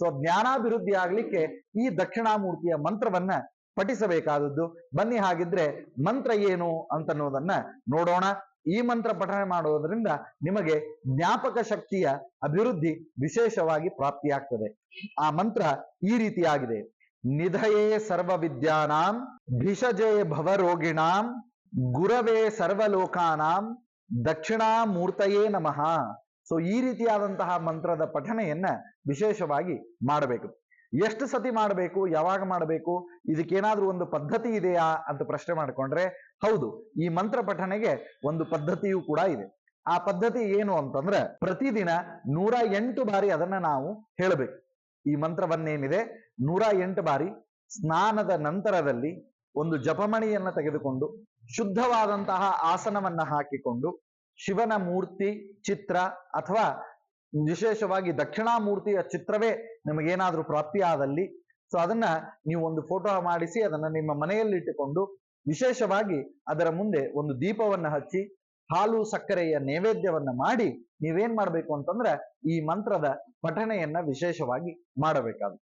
So ಜ್ಞಾನಾಭಿವೃದ್ಧಿ ಆಗ್ಲಿಕ್ಕೆ ಈ ದಕ್ಷಿಣಾಮೂರ್ತಿಯ ಮಂತ್ರವನ್ನ ಪಠಿಸಬೇಕಾದದ್ದು. ಬನ್ನಿ ಹಾಗಿದ್ರೆ ಮಂತ್ರ ಏನು ಅಂತನ್ನೋದನ್ನ ನೋಡೋಣ. ಈ ಮಂತ್ರ ಪಠನೆ ಮಾಡೋದ್ರಿಂದ ನಿಮಗೆ ಜ್ಞಾಪಕ ಶಕ್ತಿಯ ಅಭಿವೃದ್ಧಿ ವಿಶೇಷವಾಗಿ ಪ್ರಾಪ್ತಿಯಾಗ್ತದೆ. ಆ ಮಂತ್ರ ಈ ರೀತಿಯಾಗಿದೆ. ನಿಧಯೇ ಸರ್ವ ವಿದ್ಯಾನಾಂ ಭಿಷಜೇ ಭವರೋಗಿಣಾಂ ಗುರವೇ ಸರ್ವಲೋಕಾನಾಂ ದಕ್ಷಿಣಾಮೂರ್ತಯೇ ನಮಃ. ಸೊ ಈ ರೀತಿಯಾದಂತಹ ಮಂತ್ರದ ಪಠನೆಯನ್ನ ವಿಶೇಷವಾಗಿ ಮಾಡಬೇಕು. ಎಷ್ಟು ಸತಿ ಮಾಡಬೇಕು, ಯಾವಾಗ ಮಾಡಬೇಕು, ಇದಕ್ಕೇನಾದ್ರೂ ಒಂದು ಪದ್ಧತಿ ಇದೆಯಾ ಅಂತ ಪ್ರಶ್ನೆ ಮಾಡಿಕೊಂಡ್ರೆ, ಹೌದು, ಈ ಮಂತ್ರ ಪಠನೆಗೆ ಒಂದು ಪದ್ಧತಿಯೂ ಕೂಡ ಇದೆ. ಆ ಪದ್ಧತಿ ಏನು ಅಂತಂದ್ರೆ, ಪ್ರತಿದಿನ ನೂರ ಎಂಟು ಬಾರಿ ಅದನ್ನ ನಾವು ಹೇಳಬೇಕು. ಈ ಮಂತ್ರವನ್ನೇನಿದೆ, ನೂರ ಎಂಟು ಬಾರಿ ಸ್ನಾನದ ನಂತರದಲ್ಲಿ ಒಂದು ಜಪಮಣಿಯನ್ನ ತೆಗೆದುಕೊಂಡು, ಶುದ್ಧವಾದಂತಹ ಆಸನವನ್ನ ಹಾಕಿಕೊಂಡು ಶಿವನ ಮೂರ್ತಿ ಚಿತ್ರ ಅಥವಾ ವಿಶೇಷವಾಗಿ ದಕ್ಷಿಣಾಮೂರ್ತಿಯ ಚಿತ್ರವೇ ನಿಮಗೇನಾದ್ರೂ ಪ್ರಾಪ್ತಿಯಾದಲ್ಲಿ ಸೊ ಅದನ್ನ ನೀವು ಒಂದು ಫೋಟೋ ಮಾಡಿಸಿ, ಅದನ್ನ ನಿಮ್ಮ ಮನೆಯಲ್ಲಿಟ್ಟುಕೊಂಡು ವಿಶೇಷವಾಗಿ ಅದರ ಮುಂದೆ ಒಂದು ದೀಪವನ್ನ ಹಚ್ಚಿ, ಹಾಲು ಸಕ್ಕರೆಯ ನೈವೇದ್ಯವನ್ನ ಮಾಡಿ, ನೀವೇನ್ ಮಾಡ್ಬೇಕು ಅಂತಂದ್ರೆ ಈ ಮಂತ್ರದ ಪಠಣೆಯನ್ನ ವಿಶೇಷವಾಗಿ ಮಾಡಬೇಕಾಗುತ್ತೆ.